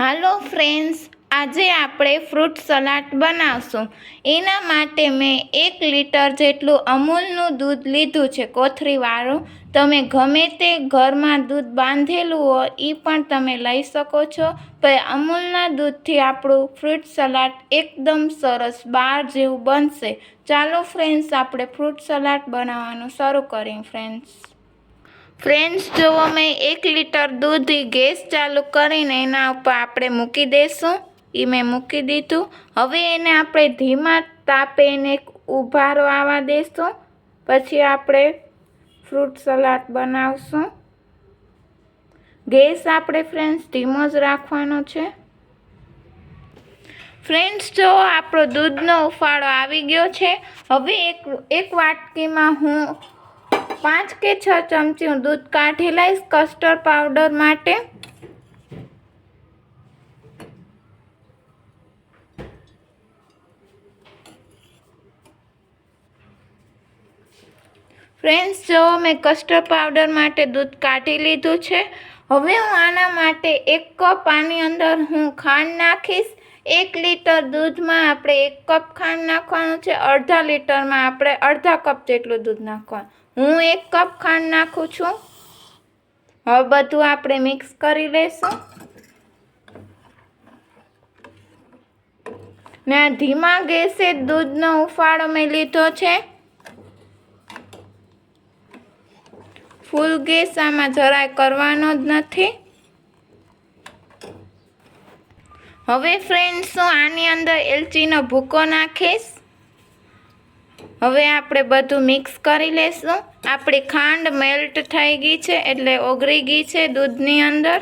હાલો friends, આજે આપણે fruit salad બનાવશું. એના માટે મેં એક લીટર જેટલું અમૂલનું દૂધ લીધું છે કોથરીવાળું તમે ગમે તે ઘરમાં દૂધ બાંધેલું હોય એ પણ તમે લઈ શકો છો. પણ અમૂલના દૂધથી આપણું ફ્રૂટ સલાડ એકદમ સરસ બાર જેવું બનશે. ચાલો ફ્રેન્ડ્સ, આપણે ફ્રૂટ સલાડ બનાવવાનું શરૂ કરીએ ફ્રેન્ડ્સ. ફ્રેન્ડ્સ, જો મેં એક લીટર દૂધ ગેસ ચાલુ કરીને એના ઉપર આપણે મૂકી દઈશું એ મેં મૂકી દીધું. હવે એને આપણે ધીમા તાપે એને ઉભારો આવવા દઈશું પછી આપણે ફ્રૂટ સલાડ બનાવશું. ગેસ આપણે ફ્રેન્ડ્સ ધીમો જ રાખવાનો છે. ફ્રેન્ડ્સ, જો આપણો દૂધનો ઉફાળો આવી ગયો છે. હવે એક એક વાટકીમાં હું પાંચ કે છ ચમચી હું દૂધ કાઢી લઈશ કસ્ટર્ડ પાવડર માટે. ફ્રેન્ડ્સ, જો મેં કસ્ટર્ડ પાવડર માટે દૂધ કાઢી લીધું છે, હવે હું આના માટે એક કપ આની અંદર હું ખાંડ નાખીશ. એક લીટર દૂધમાં આપણે એક કપ ખાંડ નાખવાનું છે, અડધા લીટરમાં આપણે અડધા કપ જેટલું દૂધ નાખવાનું. હું એક કપ ખાંડ નાખું છું. હવે બધું આપણે મિક્સ કરી લઈશું ને ધીમા ગેસે દૂધનો ઉફાળો મેં લીધો છે. ફૂલ ગેસ આમાં જરાય કરવાનો જ નથી. હવે ફ્રેન્ડ્સ હું આની અંદર એલચીનો ભૂકો નાખીશ. હવે આપણે બધું મિક્સ કરી લેશું. આપણી ખાંડ મેલ્ટ થઈ ગઈ છે એટલે ઓગળી ગઈ છે દૂધની અંદર.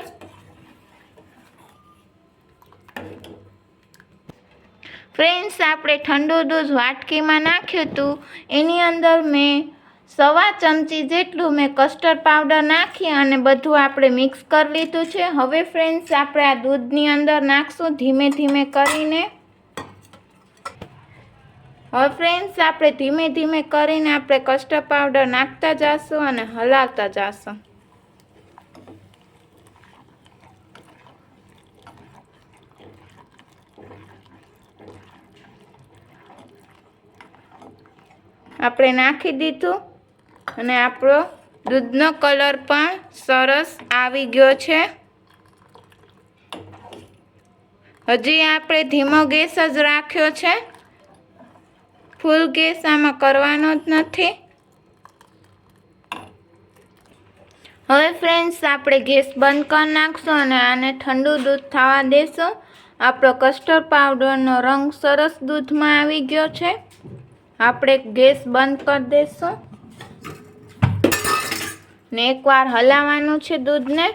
ફ્રેન્ડ્સ આપણે ઠંડુ દૂધ વાટકીમાં નાખ્યું હતું. એની અંદર મેં સવા ચમચી જેટલું મેં કસ્ટર્ડ પાવડર નાખી અને બધું આપણે મિક્સ કરી લીધું છે. હવે ફ્રેન્ડ્સ આપણે આ દૂધની અંદર નાખશું ધીમે ધીમે કરીને. હવે ફ્રેન્ડ્સ આપણે ધીમે ધીમે કરીને આપણે કસ્ટર્ડ પાવડર નાખતા જઈશું અને હલાવતા જઈશું આપણે નાખી દીધું. અને આપણો દૂધનો કલર પણ સરસ આવી ગયો છે. હજી આપણે ધીમો ગેસ જ રાખ્યો છે. ફૂલ ગેસ આમાં કરવાનો જ નથી. હવે ફ્રેન્ડ્સ, આપણે ગેસ બંધ કરી નાખશું અને આને ઠંડુ દૂધ થવા દેશું. આપણો કસ્ટર્ડ પાવડરનો રંગ સરસ દૂધમાં આવી ગયો છે. આપણે ગેસ બંધ કરી દઈશું ને એકવાર હલાવવાનું છે દૂધને.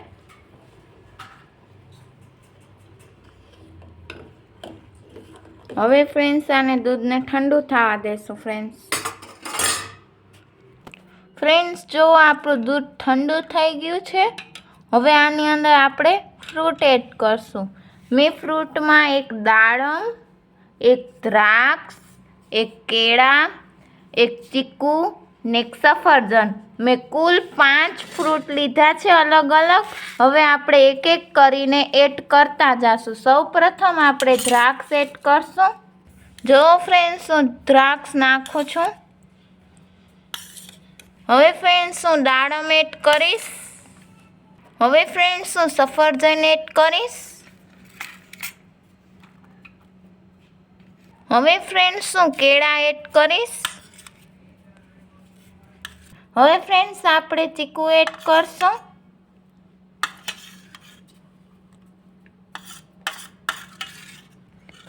હવે ફ્રેન્ડ્સ, આને દૂધને ઠંડુ થવા દેશું ફ્રેન્ડ્સ. ફ્રેન્ડ્સ, જો આપણું દૂધ ઠંડુ થઈ ગયું છે, હવે આની અંદર આપણે ફ્રૂટ એડ કરશું. મેં ફ્રૂટમાં એક દાડમ, એક દ્રાક્ષ, એક કેળા, એક ચીકુ ને સફરજન મેં કુલ પાંચ ફ્રૂટ લીધા છે અલગ અલગ. હવે આપણે એક એક કરીને એડ કરતા જઈશું સૌ પ્રથમ આપણે દ્રાક્ષ એડ કરશું. જો ફ્રેન્ડ્સ, હું દ્રાક્ષ નાખું છું. હવે ફ્રેન્ડ્સ, હું દાડમ એડ કરીશ. હવે ફ્રેન્ડ્સ, હું સફરજન એડ કરીશ. હવે ફ્રેન્ડ્સ, હું કેળા એડ કરીશ. હવે ફ્રેન્ડ્સ આપણે ચીકુ એડ કરશું.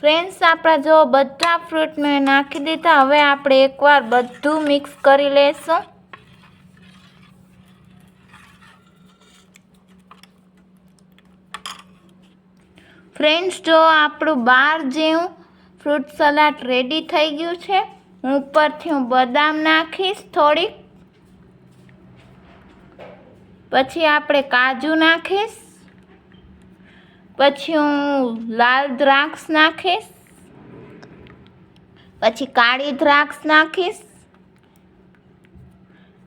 ફ્રેન્ડ્સ આપણા જો બધા ફ્રૂટ મેં નાખી દીધા, હવે આપણે એકવાર બધું મિક્સ કરી લઈશું ફ્રેન્ડ્સ જો આપણું બાર જેવું ફ્રૂટ સલાડ રેડી થઈ ગયું છે, હું ઉપરથી હું બદામ નાખીશ થોડીક. પછી આપણે કાજુ નાખીશ. પછી હું લાલ દ્રાક્ષ નાખીશ. પછી કાળી દ્રાક્ષ નાખીશ.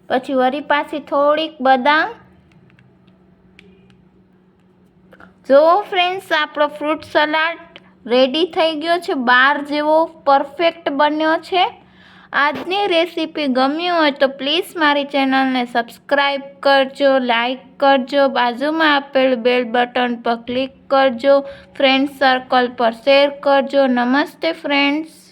પછી વરી પાછી થોડીક બદામ. જો ફ્રેન્ડ્સ, આપણો ફ્રૂટ સલાડ રેડી થઈ ગયો છે. બાર જેવો પરફેક્ટ બન્યો છે. આજની રેસીપી ગમી હોય તો પ્લીઝ મારી ચેનલને સબસ્ક્રાઈબ કરજો લાઈક કરજો, બાજુમાં આપેલ બેલ બટન પર ક્લિક કરજો, ફ્રેન્ડ સર્કલ પર શેર કરજો. નમસ્તે ફ્રેન્ડ્સ.